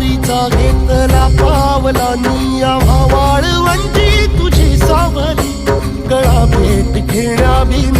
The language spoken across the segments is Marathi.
सवारीचा घेतला पावला निया वाळवंटी तुझी सावली. गळा भेट घेण्या बिन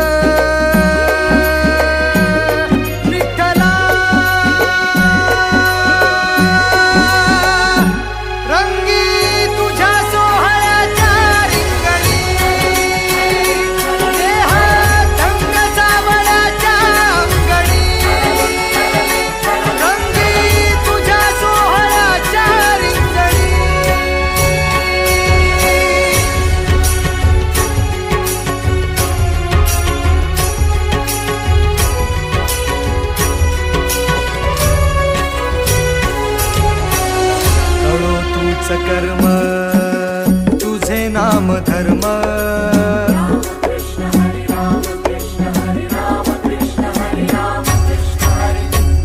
धर्म तुझे नाम धर्म.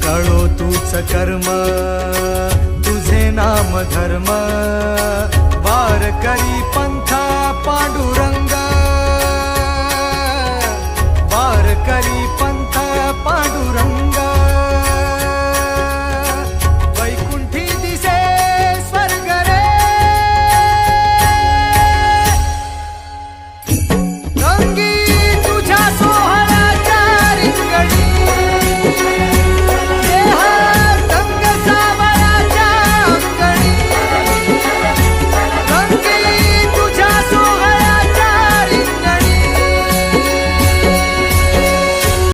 कळो तूच कर्म तुझे नाम धर्म. वार करी पंथा पांडुरंग. वार करी पंथा